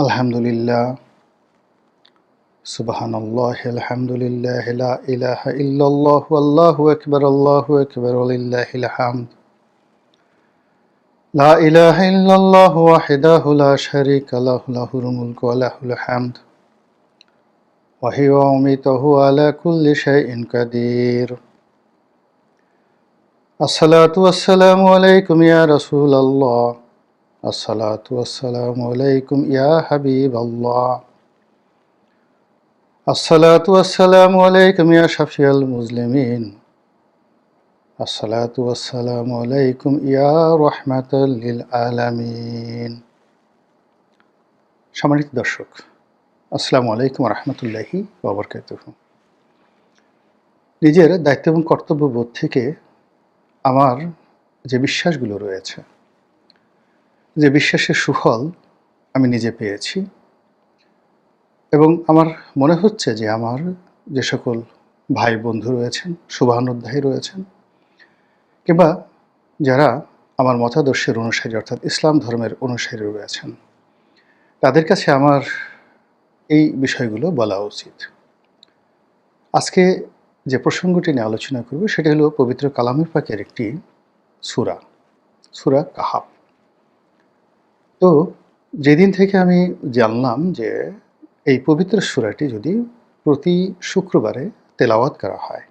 الحمد لله سبحان الله الحمد لله لا إله إلا الله والله أكبر الله أكبر ولله الحمد۔ لا إله إلا الله وحده لا شريك له له الملك وله الحمد۔ وهي وميته على كل شيء قدير۔ الصلاة والسلام عليكم يا رسول الله۔ আসসালাতু আলাইকুম ইয়া ওয়াসসালামু আলাইকুম ইয়া আলাইকুম ইয়া সম্মানিত দর্শক, আসসালামু আলাইকুম রহমতুল্লাহি নিজের দায়িত্ব এবং কর্তব্যবোধ থেকে আমার যে বিশ্বাসগুলো রয়েছে যে বিশ্বাসের সুফল আমি নিজে পেয়েছি। এবং আমার মনে হচ্ছে যে আমার যে সকল ভাই বন্ধু রয়েছেন, শুভানুধ্যায়ী রয়েছেন, কিংবা যারা আমার মতাদর্শের অনুসারী, অর্থাৎ ইসলাম ধর্মের অনুসারী রয়েছেন, তাদের কাছে আমার এই বিষয়গুলো বলা উচিত। আজকে যে প্রসঙ্গটি নিয়ে আলোচনা করব, সেটা হলো পবিত্র কালামের পাকের একটি সুরা সুরা কাহাব তো যেদিন থেকে আমি জানলাম যে এই পবিত্র সুরাটি যদি প্রতি শুক্রবারে তেলাওয়াত করা হয়,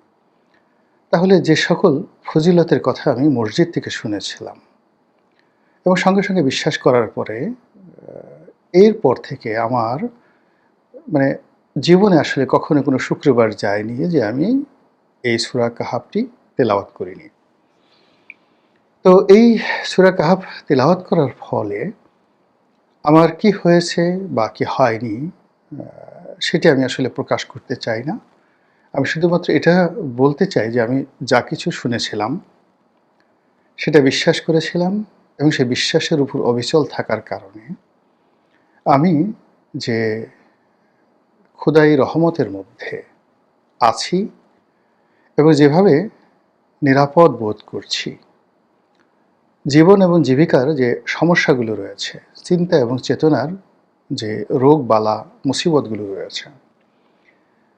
তাহলে যে সকল ফজিলতের কথা আমি মসজিদ থেকে শুনেছিলাম এবং সঙ্গে সঙ্গে বিশ্বাস করার পরে এরপর থেকে আমার মানে জীবনে আসলে কখনো কোনো শুক্রবার যায়নি যে আমি এই সুরা কাহাবটি তেলাওয়াত করিনি। তো এই সুরা কাহাব তেলাওয়াত করার ফলে আমার কি হয়েছে বা কি হয়নি সেটি আমি আসলে প্রকাশ করতে চাই না। আমি শুধুমাত্র এটা বলতে চাই যে আমি যা কিছু শুনেছিলাম, সেটা বিশ্বাস করেছিলাম এবং সেই বিশ্বাসের উপর অবিচল থাকার কারণে আমি যে খুদাই রহমতের মধ্যে আছি এবং যেভাবে নিরাপদ বোধ করছি জীবন এবং জীবিকার যে সমস্যাগুলো রয়েছে, চিন্তা এবং চেতনার যে রোগ, বালা, মুসিবতগুলো রয়েছে,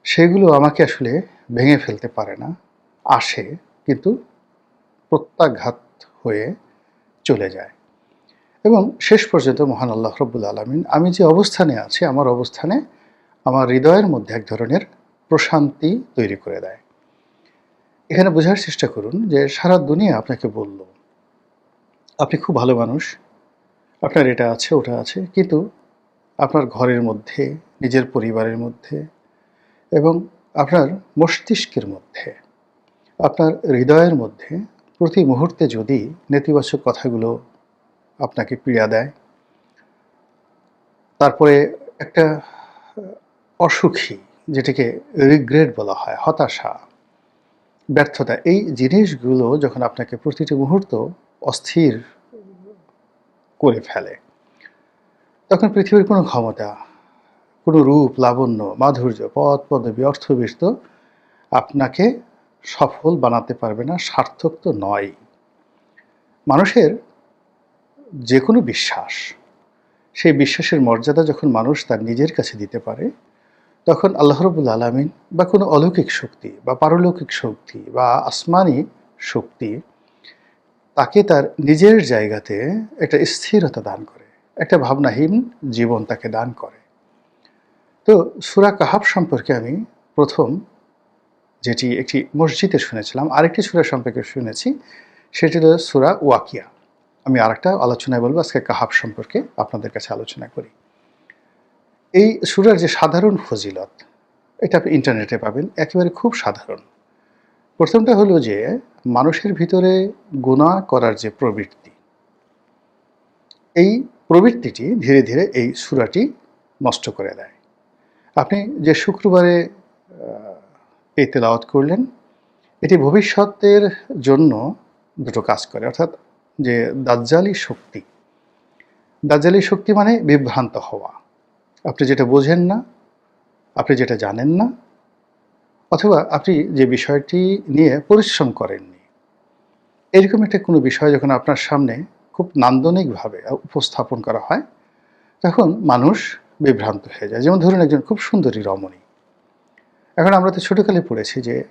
সেগুলো আমাকে আসলে ভেঙে ফেলতে পারে না, আসে, কিন্তু প্রত্যাঘাত হয়ে চলে যায়। এবং শেষ পর্যন্ত মহান আল্লাহ রব্বুল আলমিন, আমি যে অবস্থানে আছি, আমার অবস্থানে আমার হৃদয়ের মধ্যে এক ধরনের প্রশান্তি তৈরি করে দেয়। এখানে বোঝার চেষ্টা করুন যে সারা দুনিয়া আপনাকে বলল আপনি খুব ভালো মানুষ। আপনার এটা আছে, ওটা আছে। কিন্তু আপনার ঘরের মধ্যে, নিজের পরিবারের মধ্যে এবং আপনার মস্তিষ্কের মধ্যে, আপনার হৃদয়ের মধ্যে প্রতি মুহূর্তে যদি নেতিবাচক কথাগুলো আপনাকে পীড়া দেয়, তারপরে একটা অসুখী, যেটাকে রিগ্রেট বলা হয়, হতাশা, ব্যর্থতা, এই জিনিসগুলো যখন আপনাকে প্রতিটি মুহূর্ত অস্থির করে ফেলে। তখন পৃথিবীর কোনো ক্ষমতা, কোনো রূপ, লাবণ্য, মাধুর্য, পদ, পদবী অর্থবিষ্ট আপনাকে সফল বানাতে পারবে না, সার্থক তো নয়। মানুষের যে কোনো বিশ্বাস, সেই বিশ্বাসের মর্যাদা যখন মানুষ তার নিজের কাছে দিতে পারে, তখন আল্লাহ রবুল আলমিন বা কোনো অলৌকিক শক্তি বা পারলৌকিক শক্তি বা আসমানি শক্তি তাকে তার নিজের জায়গাতে একটা স্থিরতা দান করে, একটা ভাবনাহীন জীবন তাকে দান করে। তো সুরা কাহাব সম্পর্কে আমি প্রথম যেটি একটি মসজিদে শুনেছিলাম, আরেকটি সুরা সম্পর্কে শুনেছি, সেটি হল সুরা ওয়াকিয়া। আমি আরেকটা আলোচনায় বলব, আজকে কাহাব সম্পর্কে আপনাদের কাছে আলোচনা করি। এই সুরার যে সাধারণ ফজিলত, এটা আপনি ইন্টারনেটে পাবেন, একেবারে খুব সাধারণ। প্রথমটা হলো যে মানুষের ভিতরে গুণা করার যে প্রবৃত্তি, এই প্রবৃত্তিটি ধীরে ধীরে এই সুরাটি নষ্ট করে দেয়। আপনি যে শুক্রবারে এই তেলাওয়াত করলেন, এটি ভবিষ্যতের জন্য দুটো কাজ করে। অর্থাৎ যে দাজ্জালি শক্তি দাজ্জালি শক্তি মানে বিভ্রান্ত হওয়া। আপনি যেটা বোঝেন না, আপনি যেটা জানেন না অথবা আপনি যে বিষয়টি নিয়ে পরিশ্রম করেননি, এরকম একটা কোনো বিষয় যখন আপনার সামনে খুব নান্দনিকভাবে উপস্থাপন করা হয়, তখন মানুষ বিভ্রান্ত হয়ে যায়। যেমন ধরুন একজন খুব সুন্দরী রমণী। এখন আমরা তো ছোটকালে পড়েছি যে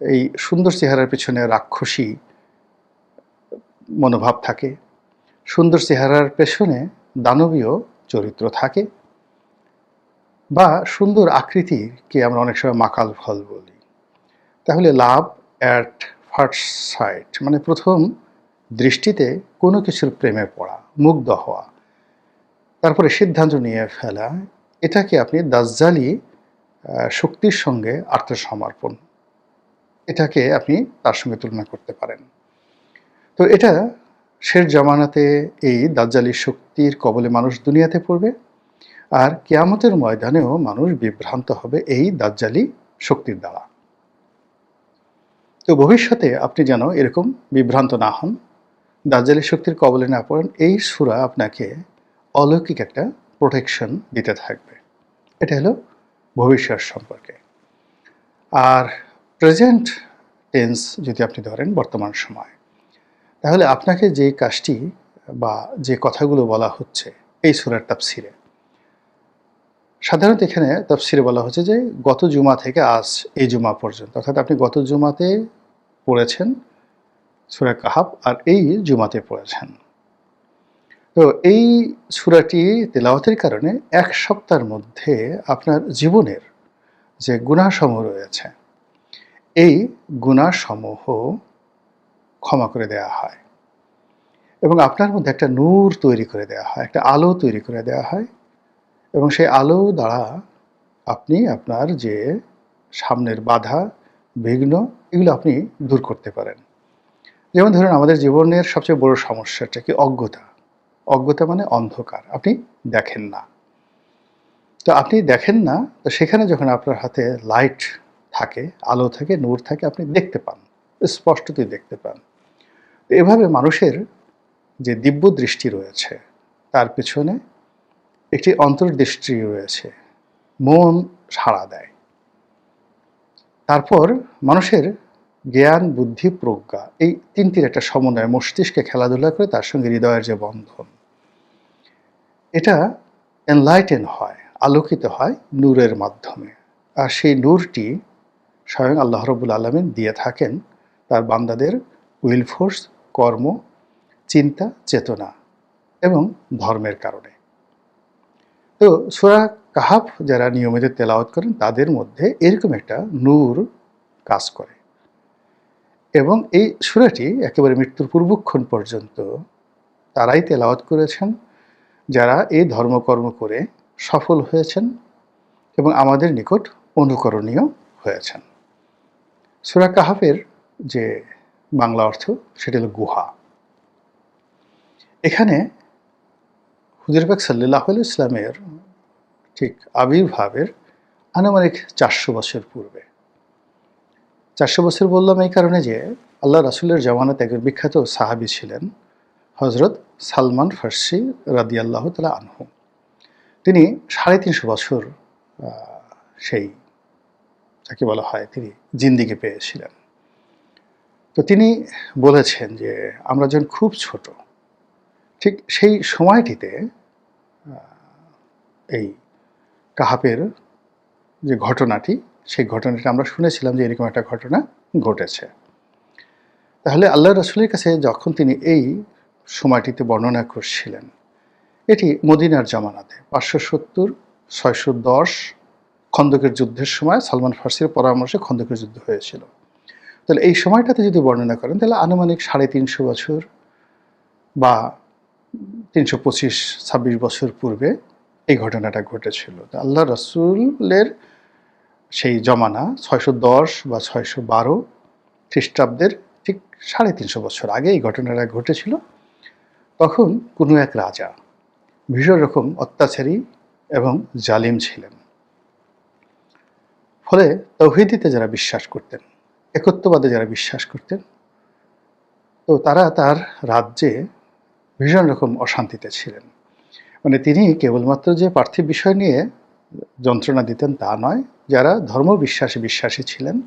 এই সুন্দর চেহারার পেছনে রাক্ষসী মনোভাব থাকে, সুন্দর চেহারার পেছনে দানবীয় চরিত্র থাকে বা সুন্দর আকৃতিকে আমরা অনেক সময় মাকাল ফল বলি। তাহলে লাভ অ্যাট ফার্স্ট সাইট মানে প্রথম দৃষ্টিতে কোনো কিছুর প্রেমে পড়া, মুগ্ধ হওয়া, তারপরে সিদ্ধান্ত নিয়ে ফেলা, এটাকে আপনি দাজ্জালি শক্তির সঙ্গে আত্মসমর্পণ, এটাকে আপনি তার সঙ্গে তুলনা করতে পারেন। তো এটা শেষ জামানাতে এই দাজ্জালি শক্তির কবলে মানুষ দুনিয়াতে পড়বে। আর কেয়ামতের ময়দানেও মানুষ বিভ্রান্ত হবে এই দাজ্জালি শক্তির দ্বারা। তো ভবিষ্যতে আপনি যেন এরকম বিভ্রান্ত না হন, দাজ্জালি শক্তির কবলে না পড়েন, এই সুরা আপনাকে অলৌকিক একটা প্রোটেকশন দিতে থাকবে। এটা হলো ভবিষ্যৎ সম্পর্কে। আর প্রেজেন্ট টেন্স যদি আপনি ধরেন বর্তমান সময়, তাহলে আপনাকে যে কাজটি বা যে কথাগুলো বলা হচ্ছে এই সুরার তাফসিরে সাধারণত এখানে তাফসিরে বলা হচ্ছে যে গত জুমা থেকে আজ এই জুমা পর্যন্ত, অর্থাৎ আপনি গত জুমাতে পড়েছেন সুরা কাহাব আর এই জুমাতে পড়েছেন। তো এই সুরাটি তেলাওয়াতের কারণে এক সপ্তাহের মধ্যে আপনার জীবনের যে গুণাসমূহ রয়েছে, এই গুণাসমূহ ক্ষমা করে দেওয়া হয় এবং আপনার মধ্যে একটা নূর তৈরি করে দেওয়া হয়, একটা আলো তৈরি করে দেওয়া হয়। এবং সেই আলো দ্বারা আপনি আপনার যে সামনের বাধা, বিঘ্ন, এগুলো আপনি দূর করতে পারেন। যেমন ধরুন আমাদের জীবনের সবচেয়ে বড় সমস্যাটা কি? অজ্ঞতা। অজ্ঞতা মানে অন্ধকার। আপনি দেখেন না। তো আপনি দেখেন না, তো সেখানে যখন আপনার হাতে লাইট থাকে, আলো থাকে, নূর থাকে, আপনি দেখতে পান। স্পষ্টতই দেখতে পান। এভাবে মানুষের যে দিব্য দৃষ্টি রয়েছে, তার পেছনে একটি অন্তর্দৃষ্টি রয়েছে। মন সাড়া দেয়। তারপর মানুষের জ্ঞান, বুদ্ধি, প্রজ্ঞা এই তিনটির একটা সমন্বয়। মস্তিষ্কে খেলাধুলা করে তার সঙ্গে হৃদয়ের যে বন্ধন, এটা এনলাইটেন হয়, আলোকিত হয় নূরের মাধ্যমে। আর সেই নূরটি স্বয়ং আল্লাহ রবুল আলমিন দিয়ে থাকেন তার বান্দাদের উইল ফোর্স কর্ম, চিন্তা, চেতনা এবং ধর্মের কারণে। তো সুরা কাহাফ যারা নিয়মিত তেলাওয়াত করেন, তাদের মধ্যে এরকম একটা নূর কাজ করে। এবং এই সুরাটি একেবারে মৃত্যুর পূর্বক্ষণ পর্যন্ত তারাই তেলাওয়াত করেছেন, যারা এই ধর্মকর্ম করে সফল হয়েছেন এবং আমাদের নিকট অনুকরণীয় হয়েছেন। সুরা কাহাফের যে বাংলা অর্থ, সেটি হল গুহা। এখানে হুজুরবাগ সাল্লাহ ইসলামের ঠিক আবির্ভাবের আনুমানিক চারশো বছর পূর্বে। চারশো বছর বললাম এই কারণে যে আল্লাহ রাসুলের জামানত একজন বিখ্যাত সাহাবি ছিলেন হজরত সালমান ফার্সি রাদি আল্লাহ তালা আনহু। তিনি সাড়ে তিনশো বছর সেই যাকে বলা হয় তিনি জিন্দিগি পেয়েছিলেন। তো তিনি বলেছেন যে আমরা যখন খুব ছোট, ঠিক সেই সময়টিতে এই কাহাপের যে ঘটনাটি, সেই ঘটনাটি আমরা শুনেছিলাম যে এরকম একটা ঘটনা ঘটেছে। তাহলে আল্লাহ রসুলের কাছে যখন তিনি এই সময়টিতে বর্ণনা করছিলেন, এটি মদিনার জামানাতে পাঁচশো সত্তর, ছয়শো দশ খন্দকের যুদ্ধের সময় সালমান ফার্সির পরামর্শে খন্দকের যুদ্ধ হয়েছিল। তাহলে এই সময়টাতে যদি বর্ণনা করেন, তাহলে আনুমানিক সাড়ে তিনশো বছর বা তিনশো পঁচিশ, ছাব্বিশ বছর পূর্বে এই ঘটনাটা ঘটেছিল। আল্লাহ রসুলের সেই জমানা ছয়শো দশ বা ছয়শো বারো খ্রিস্টাব্দের ঠিক সাড়ে তিনশো বছর আগে এই ঘটনাটা ঘটেছিল। তখন কোনো এক রাজা ভীষণ রকম অত্যাচারী এবং জালিম ছিলেন। ফলে তৌহিদিতে যারা বিশ্বাস করতেন, একত্ববাদে যারা বিশ্বাস করতেন, তো তারা তার রাজ্যে ভীষণ রকম অশান্তিতে ছিলেন। মানে তিনি কেবলমাত্র যে পার্থিব বিষয় নিয়ে যন্ত্রণা দিতেন তা নয়, যারা ধর্ম বিশ্বাসী বিশ্বাসী ছিলেন,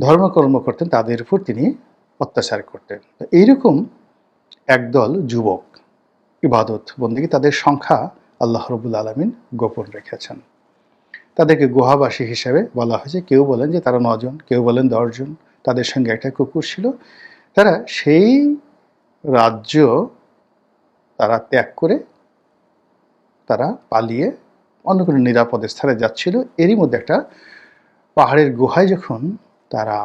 ধর্মকর্ম করতেন, তাদের উপর তিনি অত্যাচার করতেন। এইরকম একদল যুবক ইবাদত বন্দিকে তাদের সংখ্যা আল্লাহ রবুল আলমিন গোপন রেখেছেন। তাদেরকে গুহাবাসী হিসেবে বলা হয়েছে। কেউ বলেন যে তারা নজন, কেউ বলেন দশজন। তাদের সঙ্গে একটা কুকুর ছিল। তারা সেই রাজ্য তারা ত্যাগ করে তারা পালিয়ে অন্য কোনো নিরাপদ স্থানে যাচ্ছিল। এরই মধ্যে একটা পাহাড়ের গুহায় যখন তারা,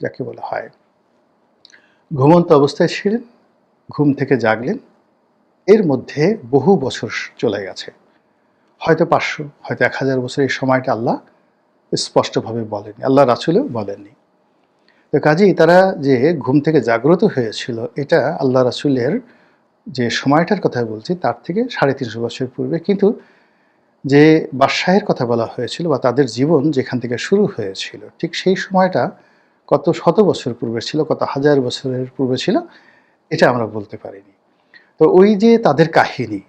যাকে বলা হয়, ঘুমন্ত অবস্থায় ছিলেন, ঘুম থেকে জাগলেন, এর মধ্যে বহু বছর চলে গেছে। হয়তো পাঁচশো, হয়তো এক হাজার বছর এই সময়টা আল্লাহ স্পষ্টভাবে বলেনি আল্লাহ রাসুলেও বলেননি। তো কাজেই তারা যে ঘুম থেকে জাগ্রত হয়েছিল, এটা আল্লাহ রাসুলের যে সময়টার কথা বলছি, তার থেকে সাড়ে তিনশো বছর পূর্বে কিন্তু যে বাদশাহের কথা বলা হয়েছিল বা তাদের জীবন যেখান থেকে শুরু হয়েছিল, ঠিক সেই সময়টা কত শত বছর পূর্বে ছিল, কত হাজার বছরের পূর্বে ছিল, এটা আমরা বলতে পারিনি। তো ওই যে তাদের কাহিনী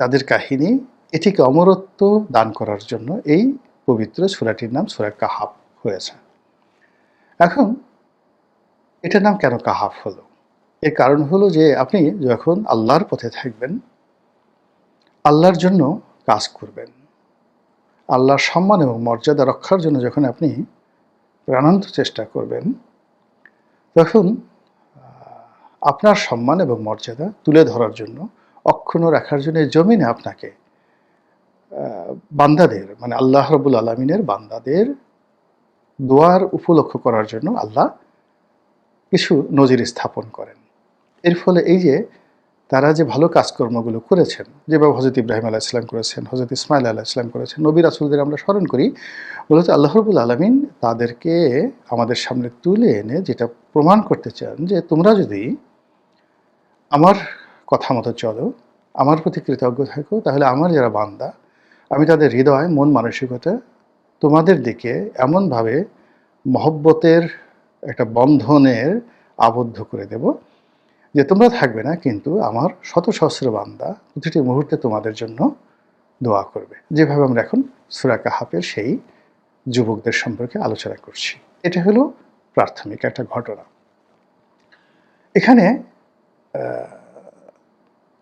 তাদের কাহিনী, এটিকে অমরত্ব দান করার জন্য এই পবিত্র সুরাটির নাম সুরা কাহাব হয়েছে। এখন এটার নাম কেন কাহাফ হলো? এর কারণ হলো যে আপনি যখন আল্লাহর পথে থাকবেন, আল্লাহর জন্য কাজ করবেন। আল্লাহর সম্মান এবং মর্যাদা রক্ষার জন্য যখন আপনি প্রাণান্ত চেষ্টা করবেন, তখন আপনার সম্মান এবং মর্যাদা তুলে ধরার জন্য, অক্ষুণ্ণ রাখার জন্য জমিনে আপনাকে বান্দাদের মানে আল্লাহ রবুল আলমিনের বান্দাদের দোয়ার উপলক্ষ করার জন্য আল্লাহ কিছু নজির স্থাপন করেন। এর ফলে এই যে তারা যে ভালো কাজকর্মগুলো করেছেন যেভাবে হজরত ইব্রাহিম আলাহ ইসলাম করেছেন হজরত ইসমাইল আলাহ ইসলাম করেছেন, নবী রাসুলদের আমরা স্মরণ করি বলতে আল্লাহ রবুল আলমিন তাদেরকে আমাদের সামনে তুলে এনে যেটা প্রমাণ করতে চান যে তোমরা যদি আমার কথা মতো চলো, আমার প্রতি কৃতজ্ঞ থাকো, তাহলে আমার যারা বান্দা, আমি তাদের হৃদয়, মন মানসিকতা তোমাদের দিকে এমনভাবে মহব্বতের একটা বন্ধনের আবদ্ধ করে দেব। যে তোমরা থাকবে না, কিন্তু আমার শত সহস্র বান্দা প্রতিটি মুহূর্তে তোমাদের জন্য দোয়া করবে। যেভাবে আমরা এখন সুরাকা হাফের সেই যুবকদের সম্পর্কে আলোচনা করছি। এটা হলো প্রাথমিক একটা ঘটনা। এখানে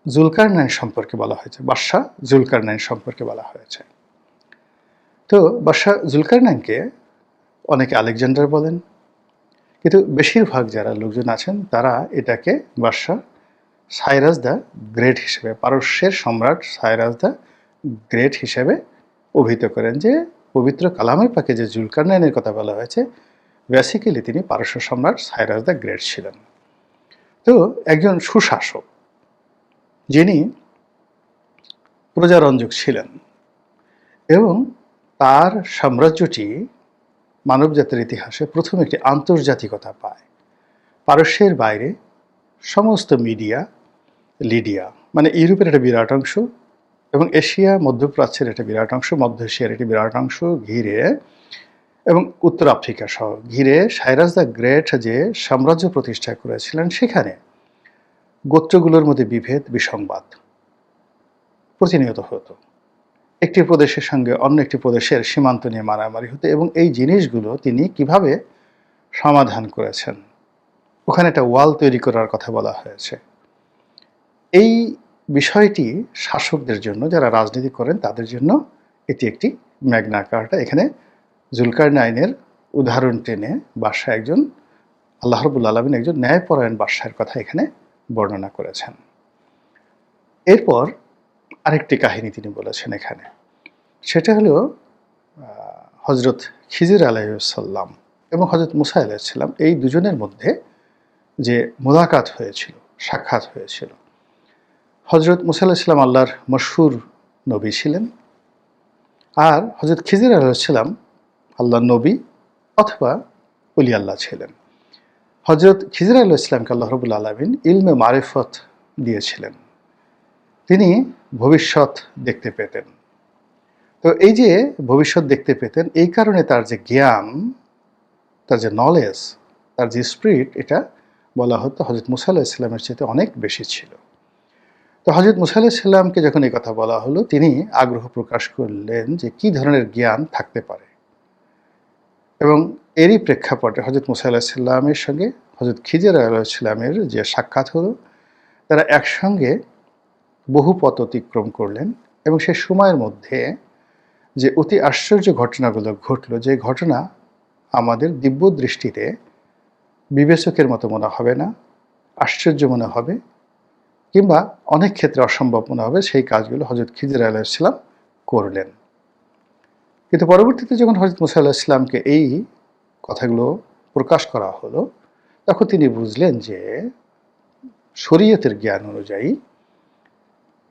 জুলকার নাইন সম্পর্কে বলা হয়েছে বাদশাহ জুলকার নাইন সম্পর্কে বলা হয়েছে। তো বাদশাহ জুলকার নাইনকে অনেকে আলেকজান্ডার বলেন কিন্তু বেশিরভাগ যারা লোকজন আছেন, তারা এটাকে বাদশাহ সাইরাজ দ্য গ্রেট হিসেবে, পারস্যের সম্রাট সাইরাজ দ্য গ্রেট হিসেবে অভিহিত করেন যে, পবিত্র কালামের পাকে যে জুলকার নাইনের কথা বলা হয়েছে, বেসিক্যালি তিনি পারস্য সম্রাট সাইরাজ দ্য গ্রেট ছিলেন। তো একজন সুশাসক, যিনি প্রজারঞ্জক ছিলেন এবং তার সাম্রাজ্যটি মানবজাতির ইতিহাসে প্রথম একটি আন্তর্জাতিকতা পায়। পারস্যের বাইরে সমস্ত মিডিয়া, লিডিয়া মানে ইউরোপের একটা বিরাট অংশ এবং এশিয়া, মধ্যপ্রাচ্যের একটা বিরাট অংশ, মধ্য এশিয়ার একটি বিরাট অংশ ঘিরে এবং উত্তর আফ্রিকা সহ ঘিরে সাইরাজ দ্য গ্রেট যে সাম্রাজ্য প্রতিষ্ঠা করেছিলেন সেখানে গোত্রগুলোর মধ্যে বিভেদ, বিসংবাদ প্রতিনিয়ত হতো। একটি প্রদেশের সঙ্গে অন্য একটি প্রদেশের সীমান্ত নিয়ে মারামারি হতো এবং এই জিনিসগুলো তিনি কীভাবে সমাধান করেছেন? ওখানে একটা ওয়াল তৈরি করার কথা বলা হয়েছে। এই বিষয়টি শাসকদের জন্য, যারা রাজনীতি করেন, তাদের জন্য এটি একটি ম্যাগনা কার্টা এখানে জুলকার নাইনের উদাহরণ টেনে বাদশাহ একজন, আল্লাহ রবুল আলমিন একজন ন্যায়পরায়ণ বাদশাহের কথা এখানে বর্ণনা করেছেন। এরপর আরেকটি কাহিনী তিনি বলেছেন এখানে। সেটা হলো হজরত খিজির আলাইসাল্লাম এবং হজরত মুসা আলাইসাল্লাম এই দুজনের মধ্যে যে মোলাকাত হয়েছিল, সাক্ষাৎ হয়েছিল। হজরত মুসা আলাহিসাল্লাম আল্লাহর মশহুর নবী ছিলেন আর হজরত খিজির আলাইসাল্লাম আল্লাহ নবী অথবা অলি আল্লাহ ছিলেন। হজরত খিজির আল্লাহ ইসলামকে আল্লাহ রবুল আলমিন ইলমে মারিফত দিয়েছিলেন। তিনি ভবিষ্যৎ দেখতে পেতেন। তো এই যে ভবিষ্যৎ দেখতে পেতেন, এই কারণে তার যে জ্ঞান, তার যে নলেজ তার যে স্পিরিট এটা বলা হতো হজরত মুসা আল্লাহ ইসলামের চেয়ে অনেক বেশি ছিল। তো হজরত মুসা আল্লাহ ইসলামকে যখন এই কথা বলা হলো, তিনি আগ্রহ প্রকাশ করলেন যে কি ধরনের জ্ঞান থাকতে পারে। এবং এরই প্রেক্ষাপটে হজরত মুসা আলাহিসাল্লামের সঙ্গে হজরত খিজর আলাহিসাল্লামের যে সাক্ষাৎ হলো, তারা একসঙ্গে বহু পথ অতিক্রম করলেন এবং সে সময়ের মধ্যে যে অতি আশ্চর্য ঘটনাগুলো ঘটলো, যে ঘটনা আমাদের দিব্য দৃষ্টিতে বিবেচকের মতো মনে হবে না, আশ্চর্য মনে হবে কিংবা অনেক ক্ষেত্রে অসম্ভব মনে হবে সেই কাজগুলো হজরত খিজির আলাইসাল্লাম করলেন। কিন্তু পরবর্তীতে যখন হজরত মুসা আলাহিসাল্লামকে এই কথাগুলো প্রকাশ করা হলো, তখন তিনি বুঝলেন যে শরীয়তের জ্ঞান অনুযায়ী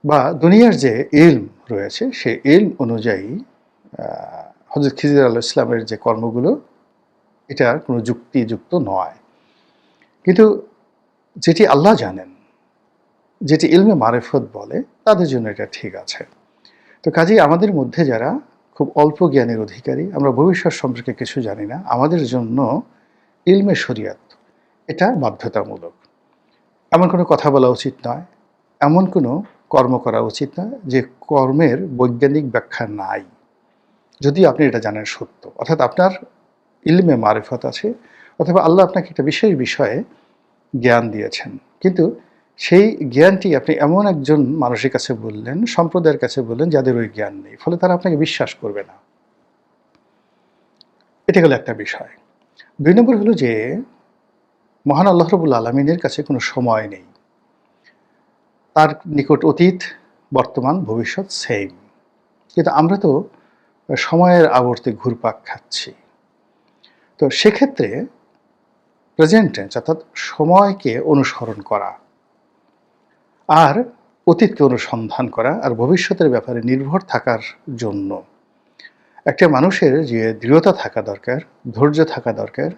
বা দুনিয়ার যে ইলম রয়েছে সে ইলম অনুযায়ী হজরত খিজির আল্লাহ ইসলামের যে কর্মগুলো, এটা কোনো যুক্তিযুক্ত নয়। কিন্তু যেটি আল্লাহ জানেন, যেটি ইলমে মারেফত বলে, তাদের জন্য এটা ঠিক আছে। তো কাজেই আমাদের মধ্যে যারা খুব অল্প জ্ঞানের অধিকারী, আমরা ভবিষ্যৎ সম্পর্কে কিছু জানি না, আমাদের জন্য ইলমে শরিয়াত এটা বাধ্যতামূলক। এমন কোনো কথা বলা উচিত নয়। এমন কোনো কর্ম করা উচিত না, যে কর্মের বৈজ্ঞানিক ব্যাখ্যা নাই। যদি আপনি এটা জানেন সত্য, অর্থাৎ আপনার ইলমে মারেফত আছে, অথবা আল্লাহ আপনাকে একটা বিশেষ বিষয়ে জ্ঞান দিয়েছেন। কিন্তু সেই জ্ঞানটি আপনি এমন একজন মানুষের কাছে বললেন, সম্প্রদায়ের কাছে বললেন, যাদের ওই জ্ঞান নেই, ফলে তারা আপনাকে বিশ্বাস করবে না। এটা হলো একটা বিষয়। দুই নম্বর হলো যে, মহান আল্লাহ রবুল আলমিনের কাছে কোনো সময় নেই। তার নিকট অতীত, বর্তমান, ভবিষ্যৎ সেম কিন্তু আমরা তো সময়ের আবর্তে ঘুরপাক খাচ্ছি। তো সেক্ষেত্রে প্রেজেন্ট অর্থাৎ সময়কে অনুসরণ করা আর অতীতকে অনুসন্ধান করা আর ভবিষ্যতের ব্যাপারে নির্ভর থাকার জন্য একটা মানুষের যে দৃঢ়তা থাকা দরকার, ধৈর্য থাকা দরকার,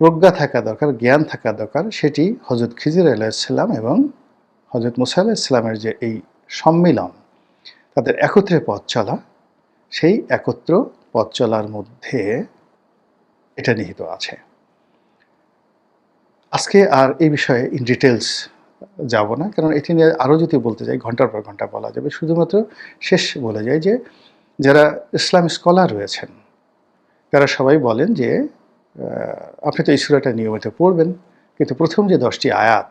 প্রজ্ঞা থাকা দরকার, জ্ঞান থাকা দরকার, সেটি হজরত খিজির আলাইসাল্লাম এবং হজরত মুসা ইসলামের যে এই সম্মিলন, তাদের একত্রে পথ চলা, সেই একত্র পথ চলার মধ্যে এটা নিহিত আছে। আজকে আর এই বিষয়ে ইন ডিটেলস যাব না, কারণ এটি নিয়ে আরও যদি বলতে যাই, ঘণ্টার পর ঘণ্টা বলা যাবে। শুধুমাত্র শেষ বলে যায় যে, যারা ইসলাম স্কলার রয়েছেন, তারা সবাই বলেন যে আপনি তো ইসুরাটা নিয়মিত পড়বেন, কিন্তু প্রথম যে দশটি আয়াত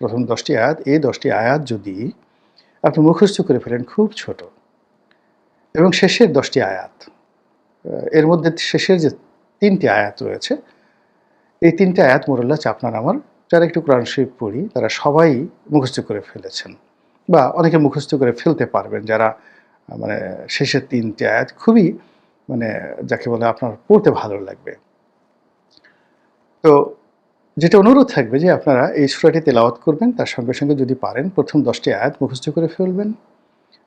প্রথম দশটি আয়াত, এই দশটি আয়াত যদি আপনি মুখস্থ করে ফেলেন, খুব ছোট। এবং শেষের দশটি আয়াত এর মধ্যে শেষের যে তিনটি আয়াত রয়েছে, এই তিনটে আয়াত মোরাল্লা আপনার আমার, যারা একটু কোরআন শরীফ পড়ি, তারা সবাই মুখস্থ করে ফেলেছেন। বা অনেকে মুখস্থ করে ফেলতে পারবেন, যারা মানে শেষের তিনটে আয়াত খুবই মানে যাকে বলে আপনার পড়তে ভালো লাগবে। তো যেটা অনুরোধ থাকবে যে আপনারা এই সুরাটি তেলাওয়াত করবেন, তার সঙ্গে সঙ্গে যদি পারেন প্রথম দশটি আয়াত মুখস্থ করে ফেলবেন।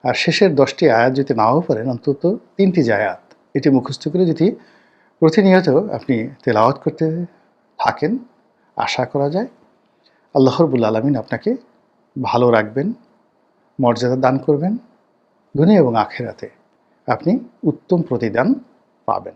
আর শেষের দশটি আয়াত যদি নাও পারেন, অন্তত তিনটি জায়াত এটি মুখস্থ করে যদি প্রতিনিয়ত আপনি তেলাওয়াত করতে থাকেন, আশা করা যায় আল্লাহরবুল আলমিন আপনাকে ভালো রাখবেন, মর্যাদা দান করবেন, দুনিয়া এবং আখেরাতে আপনি উত্তম প্রতিদান পাবেন।